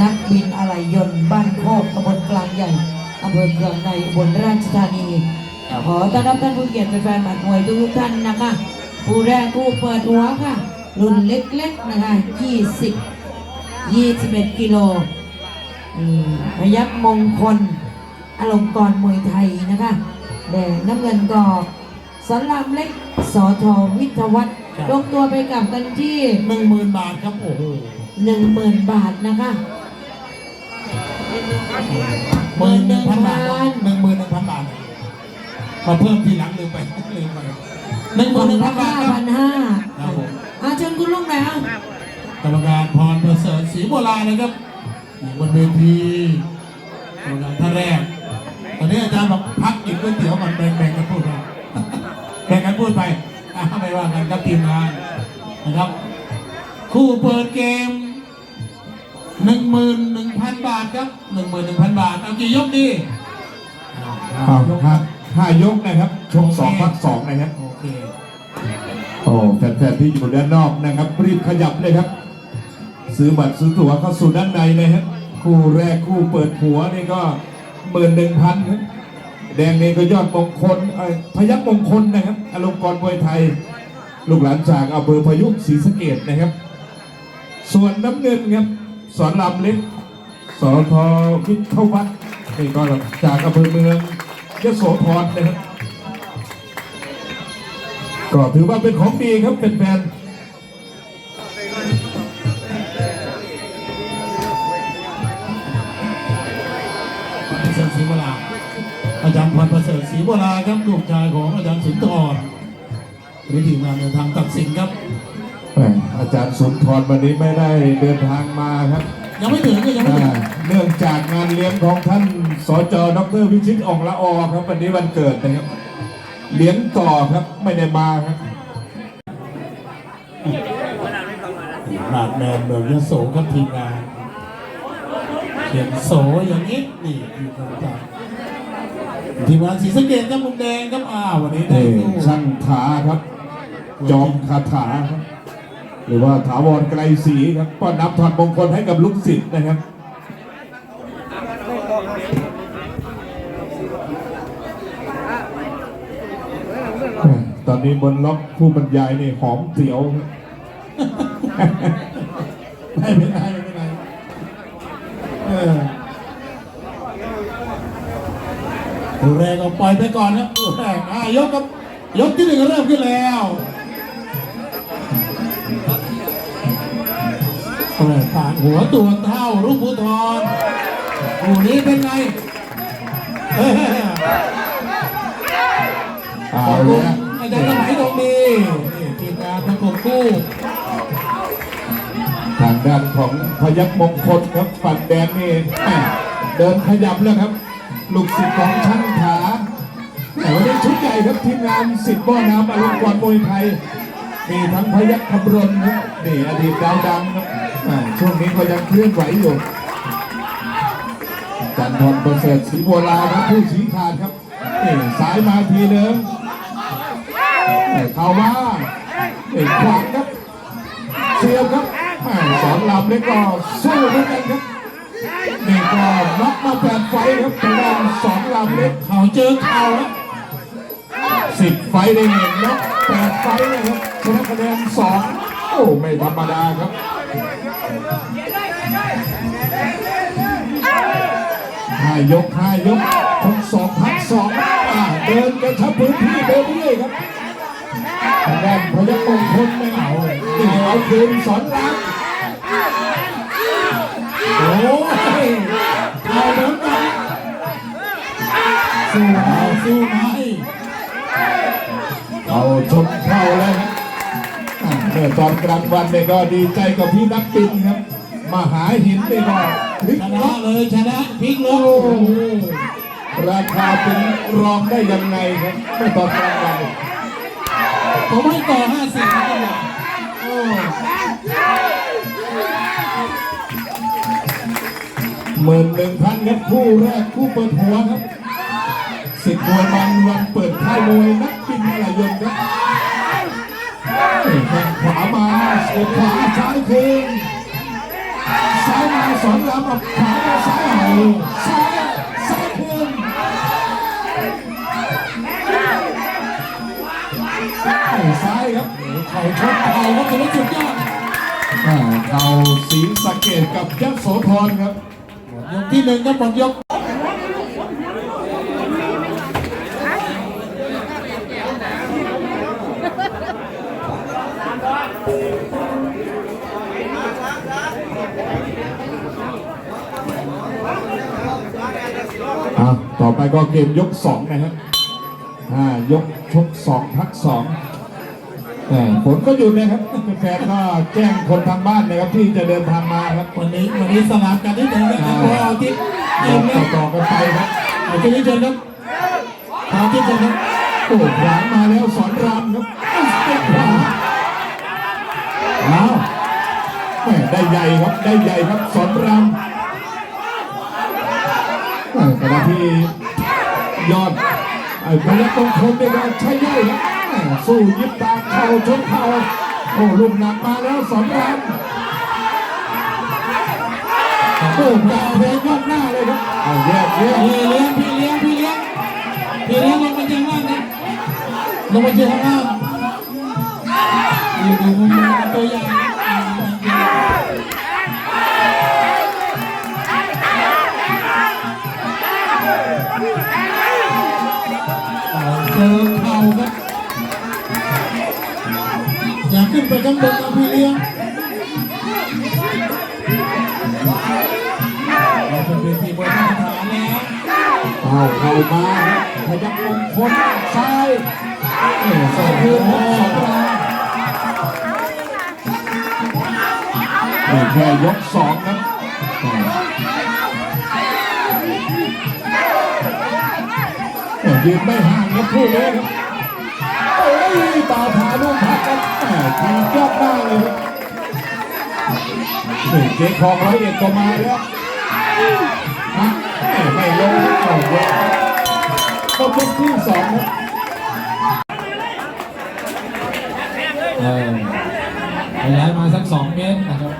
นักบินอะไหล่ยนต์บ้านโคกตำบลกลางใหญ่อำเภอเคืองในอุบลราชธานีขอต้อนรับท่านผู้เกียรติแฟนๆหมัดมวยทุกๆท่านนะคะผู้แรกผู้เปิดหัวค่ะ รุ่นเล็กๆนะคะ20 21กิโลนี่พยัคฆ์มงคลอลงกรณ์มวยไทยนะคะแดงน้ำเงินกอกสอนรามเล็กสอทอวิทยาวัฒน์ครับลงตัวไปกับกันที่หนึ่งหมื่นบาทครับโอ้โหหนึ่งหมื่นบาทนะคะ หมื่นหนึ่งพันบาทหนึ่งหมื่นหนึ่งพันบาทมาเพิ่มทีหลังลืมไปลืมไปหนึ่งหมื่ฝั่นงหนึ่งพัละนบาห้าทครัพับนห้าครับผมอาเชิญคุณลุงหน่อยอะกรรมการพรประเสริฐศรีโบราณนะครับอยู่บนเวทีกรรมการท่านแรกตอนนี้อาจารย์บอกพักกินก๋วยเตี๋ยวมันแบ่งๆกันพูดไปแบ่งกันพูดไปอะไม่ว่ากันครับทีมงานนะครับ คู่เปิดเกม หนึ่งหมื่นหนึ่งพันบาทครับหนึ่งหมื่นหนึ่งพันบาทเอากี่ยกดีครับครับห้ายกนะครับชกสองพักสองนะครับโอเคโอ้แฟนๆที่อยู่ด้านนอกนะครับรีบขยับเลยครับ ซื้อบัตรซื้อตั๋วเข้าสู่ด้านในเลยครับคู่แรกคู่เปิดหัวนี่ก็หมื่นหนึ่งพันครับแดงนี่ก็ยอดมงคลเอ่อพยัคฆ์มงคลนะครับอารมณ์กรมวยไทย ลูกหลานจากอำเภอพยุศรีสะเกดนะครับ ส่วนน้ำเงินครับ สอนลำล็กสอทอวิทยวัฒน์นี่ก็จากอำเภอเมืองยโสธรนะครับก็ถือว่าเป็นของดีครับเป็นแฟนประเสริฐศรีโบราอาจารย์พรประเสริฐศรีโบราครับลูกชายของอาจารย์สุนทรหรือทีมงานเดินทางตัดสินครับ อาจารย์สุนทรวันนี้ไม่ได้เดินทางมาครับ ยังไม่ถึงก็ยังไม่ถึอ่างเนื่องจากงานเลี้ยงของท่านสจดรวิชิตอ่องละออครับ วันนี้วันเกิดนะครับ เลี้ยงต่อครับไม่ได้มาครับหลาดแมนเมืองยโสครับทีมงานเขียนโสอย่างนี้นี่ทีมงานจากทีมงานสีสะเกดครับมุมแดงครับอ้าววันนี้ได้นี่ดูช่างถาครับ จอมคาถาครับ หรือว่าถาวรไกรศรีครับก็นับถอดมงคลให้กับลูกศิษย์นะครับตอนนี้บนล็อกผู้บรรยายนี่หอมเสียวไม่เป็นไรไม่เป็นไรเออตัวแรกก็ปล่อยไปก่อนครับตัวแรกยกครับยกที่หนึ่งเริ่มขึ้นแล้ว เปิดปากหัวตัวเท่าลูกภูทรคู่นี้เป็นไงเออเอาขอบเลคุยณนะอาจารย์สมัยตรงดีนี่ทีมงานประกบคู่ทางด้านของพยัคฆ์มงคลครับฝั่งแดงนี่แม่เดินขยับแล้วครับ ลูกศิษย์ของช่างขาแต่วันนี้ชุดใหญ่ครับทีมงานสิทธิ์บ่อน้ำอารมณ์กรมวยไทยมีทั้งพยัคฆ์คำรณครับนี่อดีตดาวดังครับอ่า ช่วงนี้ก็ยังเคลื่อนไหวอยู่จันทร์ประเสริฐศรีโบราณครับผู้ชี้ขาดครับนี่สายมาทีเดิมเข้ามานี่ขวางครับเสียบครับสอนลำเล็กก็สู้เหมือนกันครับนี่ก็น็อกมาแปดไฟครับทางด้านสอนลำเล็กเขาเจอเข่าสิบไฟได้เห็นน็อกแปดไฟท์นะครับชนะคะแนนสองโอ้ไม่ธรรมดาครับ ห้ายกห้ายกทั้งสองพักสองเดินกระชับพื้นที่เดินเรื่อยครับทางด้านพยัคฆ์มงคลไม่เอาเอาคืนสอนลำโอ้ยเอาเหมือนกันสู้เอาสู้มเอา ตอนกลางวันเนี่ยก็ดีใจกับพี่นักบินครับ มาหาหินนี่ก็พลิกชล็นะอกเลยชนะพลิกล็อกโอ้โหราคาเป็นรองได้ยังไงครับเมื่อตอนกลางวันผมให้ต่อห้าสิบนะจังหวะโอ้หมื่นหนึ่งพันครับคู่แรกคู่เปิดหัวครับสิบมวยมันวันเปิดค่ายมวยนักบินอะไรยนต์ครับนี่ แข้งขวามาเสียบขวาซ้ายคืนซ้ายมาสอนรามกับขวามาซ้ายเอาซ้ายซ้ายคืนซ้ายครับเข่าชกเข่าก็ถือว่าสุดยอดอ่าเขาสีสะเกตกับยักษ์โสธรครับยกที่หนึ่งก็หมดยก อะต่อไปก็เกมยกสองนะครับอ่ายกชกสองพักสองแต่ผลก็อยู่นะครับแฟนๆก็แจ้งคนทางบ้านนะครับที่จะเดินทางมาครับวันนี้วันนี้สลับกันนิดหนึ่งนะครับเพราะว่าเอาทิตย์บเอ็อมกนะต่อๆกันไปครับเอาทิตย์นี้เชิญครับเอาทิตย์เชิญครับโอ้ขวางมาแล้วสอนรามครับติดขวาอ้าวแม่ได้ใหญ่ครับได้ใหญ่ครับสอนรามแม่ ขณะที่ยอดไอ้พยัคฆ์ตรงคนเนี่ยก็ใช้ย่อยครับแม่สู้ยิบตาเข่าชนเข่าโอ้ลูกหนักมาแล้วสอนรามโอ้ดาวเพลงยอดหน้าเลยครับเอาแยกแยกพี่เลี้ยงพี่เลี้ยงพี่เลี้ยงพี่เลี้ยงลงมาเชียงล่างนะลงมาเชียงล่างอยู่ดูมุมตัวใหญ่เไปข้างบนนะพี่เลี้ยงเราเป็นเวทีบนมาตรฐานแล้วเอาเข้ามาพยักมงคลซ้ายสองคืนครับสองราแค่ยกสองครับเอ้ยืนไม่ห่างครับคู่นี้ครับ โอ้ยตาผาลูกพักครับแหม่ทีมยอดหน้าเลยครับเจ๊คองร้อยเอ็ดก็มาแล้วฮะแหม่ไม่ลงครับเอาแยกก็ยกที่สองครับเออขยายมาสักสองเมตรนะครับ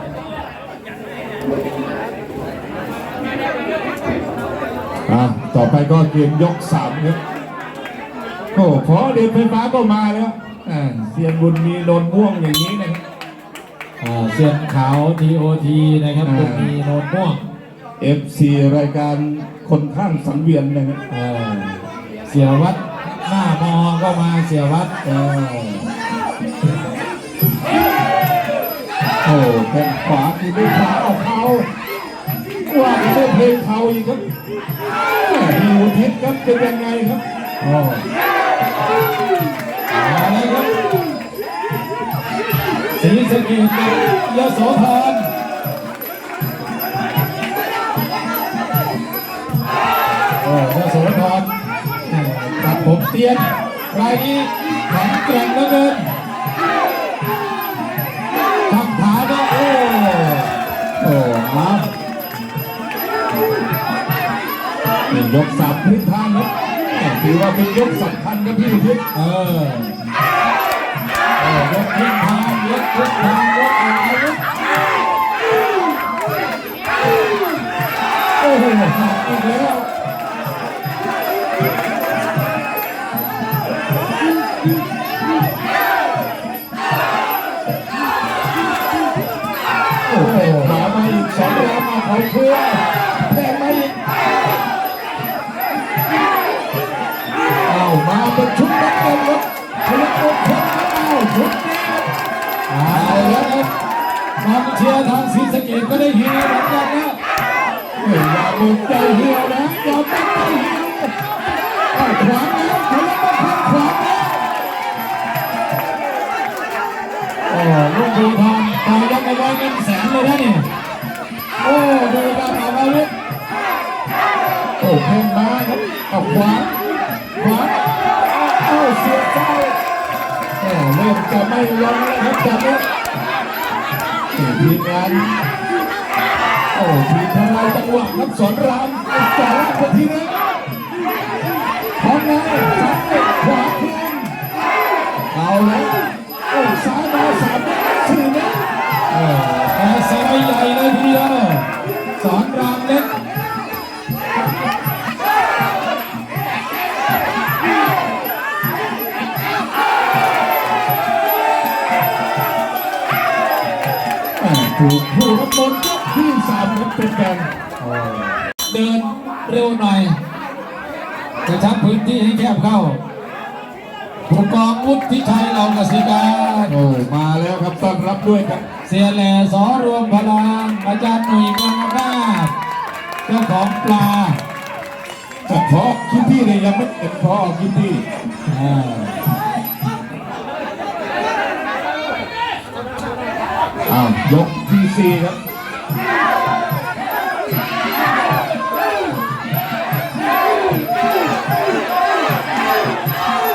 อะต่อไปก็เกมยกสามครับ โอ้ขอเดนไฟฟ้าก็มาแล้วอ่าเซียนบุญมีโดนม่วงอย่างนี้นะครับอ่าเส้นขาว TOT นะครับอ่าคุณมีโนนม่วง FC รายการคนข้างสังเวียนนะครับเออเสียวัดหน้ามอก็มาเสียวัดเออโอ้แข้งขวาคือด้วยขวาเอาเขาว่าด้วยเพลงเขาอีกครับแหม่มีหูเท็จครับเป็นยังไงครับ สีสะเกดกับยโสธรโอ้ยโสธรตัดผมเตียนรายนี้แข็งแกร่งเหลือเกินทำขาก็โอ้โอ้มานี่ยกสามพื้นทางครับ ถือว่าเป็นยกสำคัญครับพี่ทิศเออเออยกทิศทางยกทิศทางยกอาวุธโอ้โหหักอีกแล้วโอ้โหหามาอีกสองรามมาเขาเพื่อ เป็นชุดนักเตะครับพลังอกคนเอาชุดนี้ครับเอาแล้วครับกองเชียร์ทางศรีสะเกดก็ได้เฮเหมือนกันนะเฮ้ยอย่าหมดใจเหี่ยวนะอย่าตั้งใจเหี่ยวขวานแล้วพลังอกคนขวางแล้วโอ้ลูกดูทองต่อยักษ์ไปร้อยเงินแสนเลยนะเนี่ย เริ่มจะไม่ลงแล้วครับจับแล้วนี่ทีมงานโอ้ทีมทำลายจังหวะครับสอนรามเอาจ่ายไปทีนึงพร้อมแล้วซ้ายขวาคืนเอาแล้วโอ้ซ้ายมาสามเมตรสี่เมตรเออแพ้ซ้ายใหญ่เลยทีเดียวสอนรามเล็ก ถูกผู้รับบอลยกที่สามครับเป็นแฟนเดินเร็วหน่อยกระชับพื้นที่ให้แคบเข้าผู้กองวุฒิชัยเรากสิการโอ้มาแล้วครับต้อนรับด้วยครับ เสียแหล่สอรวมพลังอาจารย์หนุ่ยกองนาถเจ้าของปลาแต่พอคิดที่เลยยังไม่เห็นพอคิดที่อ่า ยกที่สี่ครับ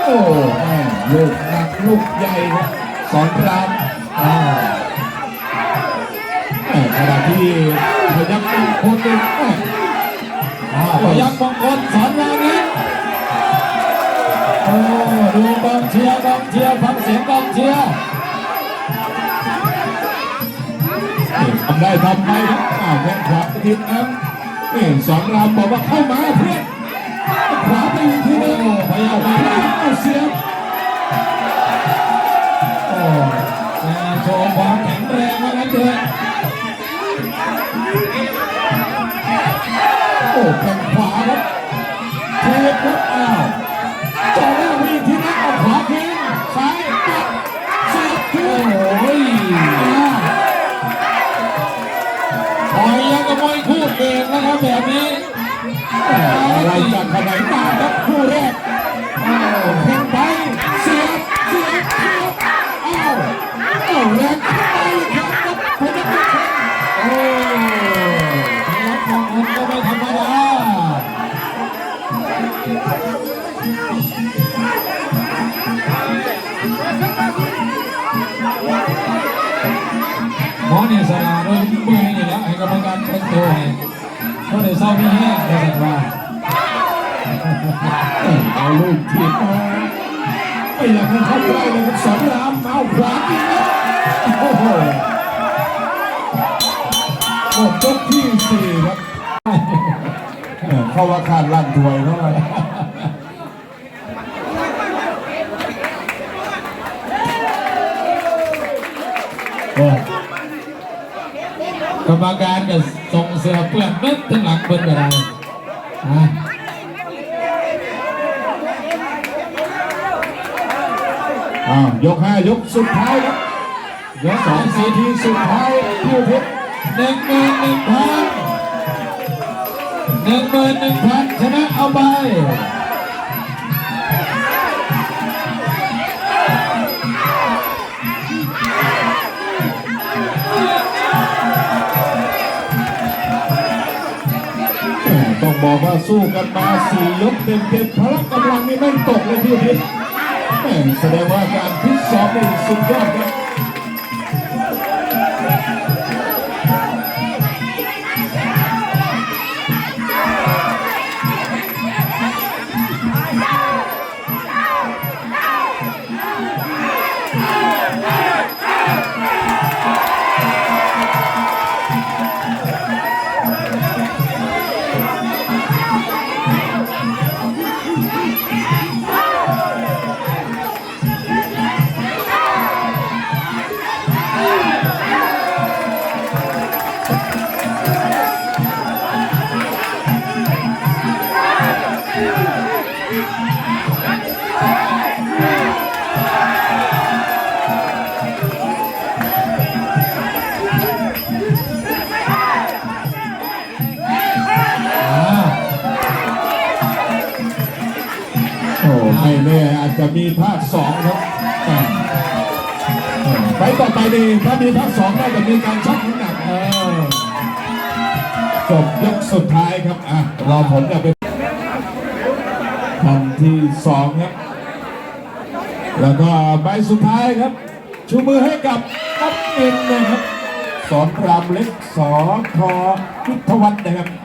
โอ้แม่ลูกหนักลูกใหญ่ครับสอนรามอ่าแม่ขณะที่พยักษ์คนหนึ่งอ่าพยักมงคลสอนรามเล็กโอ้ดูกองเชียร์กองเชียร์ฟังเสียงกองเชียร์ ทำได้ทำไปครับอ้าวแข้งขวาไปทีครับเอ้สองรามบอกว่าเข้ามาเพื่อนขวาไปอีกทีนึงโอ้พยักมาเอาเสียบโอ้โชว์ความแข็งแรงมาแล้วเถอะโอ้แข้งขวา อ ลูกถีบมาไม่อยากให้เข้าใกล้เลยครับสอนรามเอาขวาอีกแล้วโอ้โหหมดยกที่สี่ครับเข้าว่าขาดลั่นถวยเข้าไปโอ้กรรมการก็ส่งเสือเปื้อนเม็ดถึงหลังเปิ้นก็ได้อะ อ้าวยกห้ายกสุดท้ายครับยกสองนาทีสุดท้ายพี่เพชรหนึ่งหมื่นหนึ่งพันหนึ่งหมื่นหนึ่งพันชนะเอาไปต้องบอกว่าสู้กันมาสี่ยกเต็มเต็มพละกำลังนี่ไม่ตกเลยพี่พชร แหม่แสดงว่าการพิษซ้อมนี่สุดยอดครับ โอ้ไม่แน่อาจจะมีภาคสองครับไปต่อไปนี่ถ้ามีภาคสองน่าจะมีการชั่งน้ำหนักจบยกสุดท้ายครับอะรอผลจะเป็นทันที่สองครับ แล้วก็ใบสุดท้ายครับ ชูมือให้กับนักเอ็นนะครับสอนรามเล็กสอทอพิทวัฒน์นะครับ